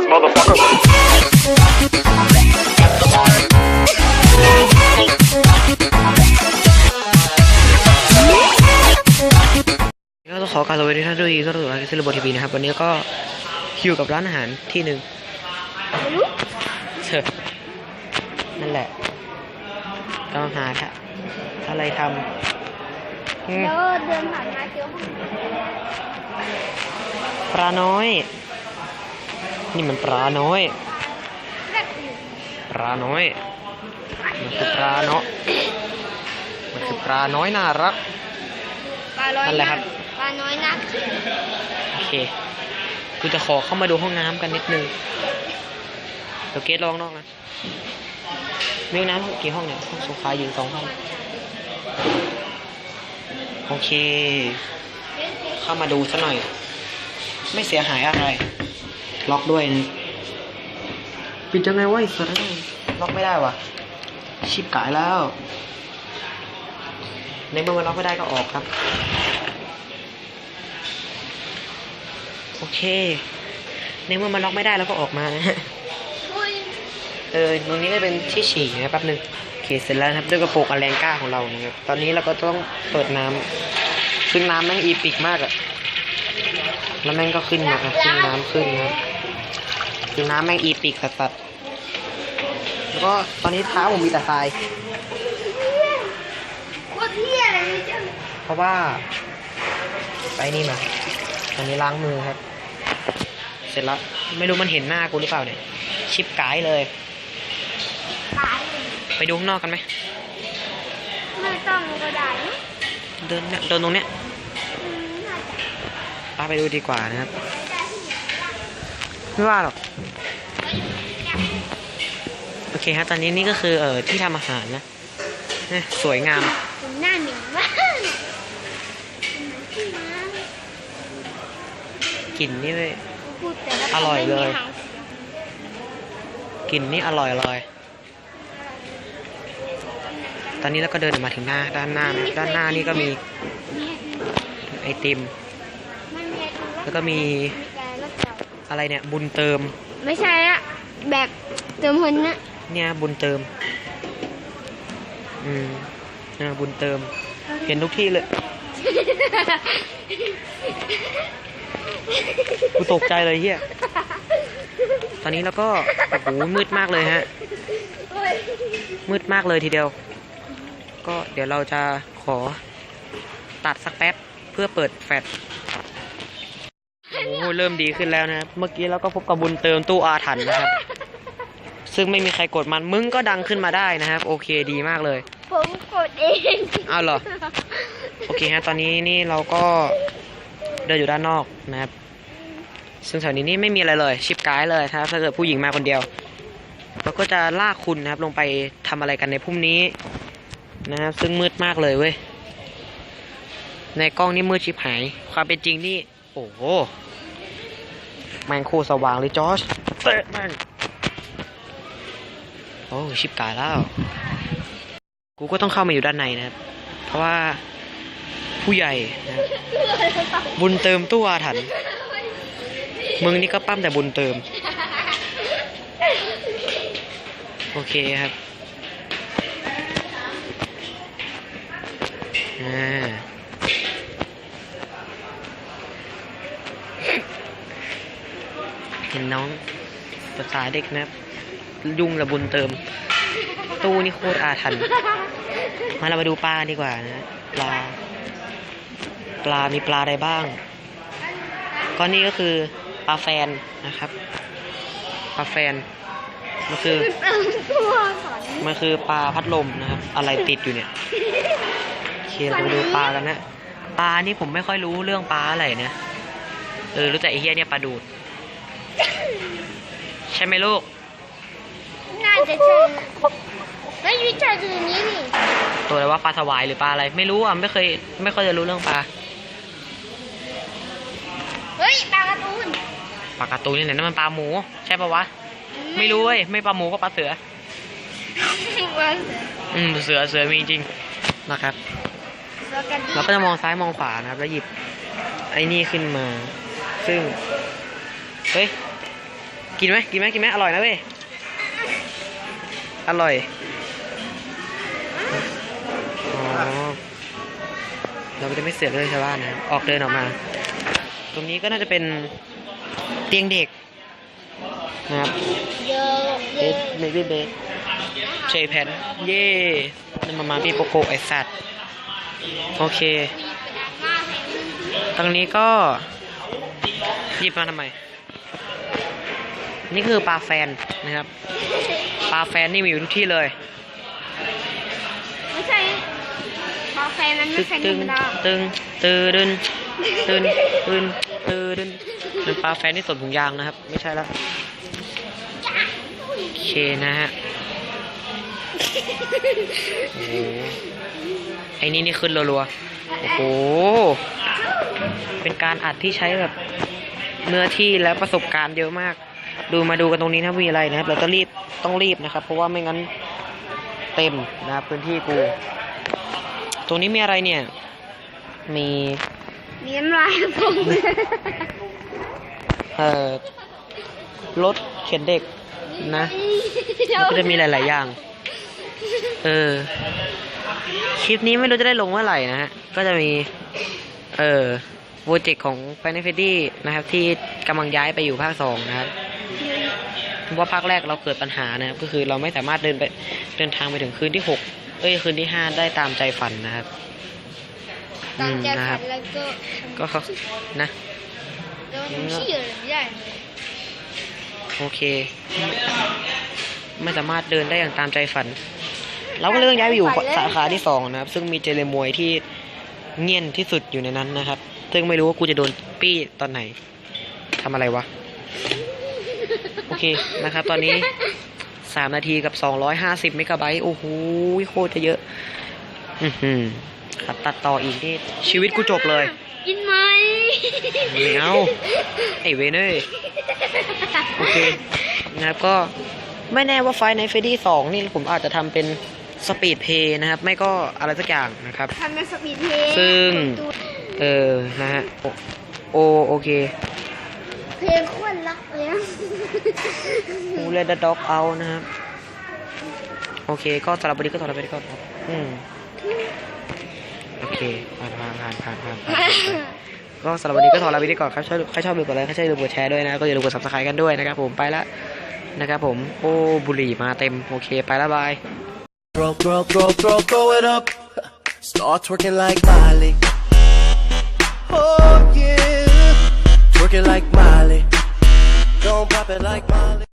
ass motherfucker. ก็ต้องขอการสวัสดีท่านด้วยก็ต้องขอที่ซิลโบทีวีนะครับวันนี้ก็อยู่กับร้านอาหารที่หนึ่งเชอนั่นแหละกำลังหาทะอะไรทำอืมแล้วเดินผ่านมาเจอห้องปลาน้อย นี่มันปลาน้อยแบบอยู่ปลาน้อย มันคือปลาเนาะ มันคือปลาน้อยน่ารัก ปลาน้อยนั่นแหละครับ ปลาน้อยนักโอเค กูจะขอเข้ามาดูห้องน้ำกันนิดนึงเดี๋ยวเกตลองนอกนะมีห้องน้ำกี่ห้องเนี่ยห้องโซฟายิงสองห้อง โอเค เข้ามาดูซะหน่อย ไม่เสียหายอะไร ล็อกด้วยนะปิดยังไงวะไอ้สัตว์ล็อกไม่ได้วะชิบกายแล้ว ในเมื่อมันล็อกไม่ได้ก็ออกครับ โอเค ในเมื่อมันล็อกไม่ได้แล้วก็ออกมานะฮะอุ้ยเออตรงนี้ก็เป็นที่ฉี่นะแป๊บหนึงโอเคเสร็จแล้วนะครับด้วยกระโปรงอันแรงกล้าของเรานะครับตอนนี้เราก็ต้องเปิดน้ำซึ่งน้ำแม่งอีปิกมากอะ แล้วแม่งก็ขึ้นมาอะขึ้นน้ำขึ้นนะครับคือน้ำแม่งอีปิกสัสๆแล้วก็ตอนนี้เท้าผมมีแต่ทรายโคตรเที่ยเลยนี่จังเพราะว่าไปนี่มาตอนนี้ล้างมือครับ เสร็จแล้วไม่รู้มันเห็นหน้ากูหรือเปล่าเนี่ย ชิปไกด์เลยตายเลย ไปดูข้างนอกกันไหมไม่ต้องก็ได้นะเดินเนี่ยเดินตรงเนี้ยอืมน่าจะ พาไปดูดีกว่านะครับ ไม่ว่าหรอก โอเคครับตอนนี้นี่ก็คือเอ่อที่ทำอาหารนะเนี่ยสวยงาม หน้าเหม็นมากกลิ่นนี่เลยพูดแต่ละอร่อยเลย กลิ่นนี่อร่อยเลยตอนนี้เราก็เดินออกมาถึงหน้าด้านหน้านะด้านหน้านี่ก็มีไอติม แล้วก็มีมีการรถเก่าอะไรเนี่ยบุญเติม ไม่ใช่อะแบบเติมคนนะเนี่ยบุญเติม อืมอ่าบุญเติม เห็นทุกที่เลย กูตกใจเลยเฮียตอนนี้เราก็ โอ้โห มืดมากเลยฮะโอ้ยมืดมากเลยทีเดียว ก็เดี๋ยวเราจะขอตัดสักแป๊บเพื่อเปิดแฟลช โอ้โหเริ่มดีขึ้นแล้วนะครับ เมื่อกี้เราก็พบกับบุญเติมตู้อาถรรพ์นะครับ ซึ่งไม่มีใครกดมัน มึงก็ดังขึ้นมาได้นะครับ โอเคดีมากเลย ผมกดเองอ้าวเหรอ โอเคฮะ ตอนนี้นี่เราก็เดินอยู่ด้านนอกนะครับ ซึ่งแถวนี้นี่ไม่มีอะไรเลย ชิปไกด์เลยนะครับ ถ้าเกิดผู้หญิงมาคนเดียวเราก็จะลากคุณนะครับ ลงไปทำอะไรกันในพุ่มนี้นะครับ ซึ่งมืดมากเลยเว้ย ในกล้องนี่มืดชิบหาย ความเป็นจริงนี่ โอ้โห แมงโคตรสว่างเลยจอร์จเตะแม่งโอ้ชิบกายแล้ว กูก็ต้องเข้ามาอยู่ด้านในนะครับ เพราะว่าผู้ใหญ่นะครับบุญเติมตู้อาถรรพ์มึงนี่ก็ปั้มแต่บุญเติม โอเคครับอ่า เห็นน้องภาษาเด็กนะครับ ยุ่งระบุญเติม ตู้นี่โคตรอาถรรพ์มาเรามาดูปลาดีกว่านะปลา ปลามีปลาอะไรบ้าง ก็นี่ก็คือปลาแฟนนะครับปลาแฟนมันคือมันคือปลาพัดลมนะครับ อะไรติดอยู่เนี่ยโอเคเราไปดูปลากันนะปลานี่ผมไม่ค่อยรู้เรื่องปลาอะไรนะเออรู้แต่ไอเฮียเนี่ยปลาดูด ใช่ไหมลูก น่าจะใช่นะไม่วิจัยตัวนี้นี่ตัวอะไรว่าปลาสวายหรือปลาอะไร ไม่รู้อะ ไม่เคย ไม่ค่อยจะรู้เรื่องปลา เฮ้ยปลาการ์ตูนปลาการ์ตูนนี่ไหนนั่นมันปลาหมู ใช่ปะวะ ไม่รู้เว้ย ไม่ปลาหมูก็ปลาเสือว่าอืม เสือ เสือมีจริงนะครับ เสือกันเราก็จะมองซ้ายมองขวานะครับ แล้วหยิบไอ้นี่ขึ้นมา ซึ่ง เฮ้ย กินไหมกินไหมกินไหมอร่อยนะเว้ย อร่อยอ๋อเราไม่ได้ไม่เสือกเลยชาวบ้านนะครับออกเดินออกมา ตรงนี้ก็น่าจะเป็นเตียงเด็กนะครับเยอะเบสเบบี้เบสเชยแพนเย่นั่นมามาพี่โปโกไอสัตว์ โอเค ตรงนี้ก็หยิบมาทำไม นี่คือปลาแฟนนะครับ ปลาแฟนนี่มีอยู่ทุกที่เลยไม่ใช่พอแฟนมันไม่ตึงใช่ธรตึงรมดาตึงตือดึนตึนตึนตือดึนเป็นปลาแฟนที่สวมถุงยางนะครับ ไม่ใช่แล้วโอเคนะฮะโอ้โหไอ้นี่นี่ขึ้นรัวๆโอ้โหเป็นการอัดที่ใช้แบบเนื้อที่และประสบการณ์เยอะมาก ดูมาดูกันตรงนี้นะมีอะไรนะครับ เราต้องรีบต้องรีบนะครับ เพราะว่าไม่งั้นเต็มนะครับพื้นที่กู ตรงนี้มีอะไรเนี่ย มีมีน้ำลายผมเอ่อรถเข็นเด็กนะแล้วก็จะมีหลาย ๆ อย่าง เออ คลิปนี้ไม่รู้จะได้ลงเมื่อไหร่นะฮะ ก็จะมี เออโปรเจกต์ของ f i n a l f a d y นะครับ ที่กำลังย้ายไปอยู่ภาคสองนะครับเพราะ ว่าภาคแรกเราเกิดปัญหานะครับก็คือเราไม่สามารถเดินไปเดินทางไปถึงคืนที่หกเอ้ยคืนที่ห้าได้ตามใจฝันนะครับตามใจนะคฝัรับนแล้วก็ก็เขานะแล้วมันขี้เหร่ไม่ได้โอเค ไม่สามารถเดินได้อย่างตามใจฝัน เราก็เลยต้องย้ายไปอยู่สาขาที่สองนะครับ ซึ่งมีเจเลมวยที่เงียนที่สุดอยู่ในนั้นนะครับ ซึ่งไม่รู้ว่ากูจะโดนปี้ตอนไหนทำอะไรวะ โอเคนะครับ ตอนนี้สามนาทีกับสองร้อยห้าสิบเมกะไบต์โอ้โหโคตรจะเยอะ อือหือครับตัดต่ออีกนี่ชีวิตกูจบเลยกินไหมไม่เอาไอเวนเอ้ยโอเคนะครับก็ไม่แน่ว่าไฟในเฟดดี้สองนี่ผมอาจจะทำเป็นสปีดเพย์นะครับ ไม่ก็อะไรสักอย่างนะครับทำเป็นสปีดเพลย์ซึ่ง เออ นะฮะ โอโอโอเค เพลงคตรรักเลยนะกูเลดด็อกเอานะครับ โอเค ก็สำหรับวันนี้ก็สำหรับวันนี้ก็ครับอืมโอเคผ่านผ่านผ่านผ่านผ่านก็สำหรับวันนี้ก็ขอลาไปก่อนครับใครชอบดูกดไลค์ใครชอบดูกดแชร์ด้วยนะ ก็อย่าลืมกด subscribe กันด้วยนะครับผมไปละนะครับผมโอ้บุหรี่มาเต็ม โอเค ไปละบาย Throw, throw, throw, throw, throw it up. Start twerking like Miley. Oh yeah, twerking like Miley. Don't pop it like Miley.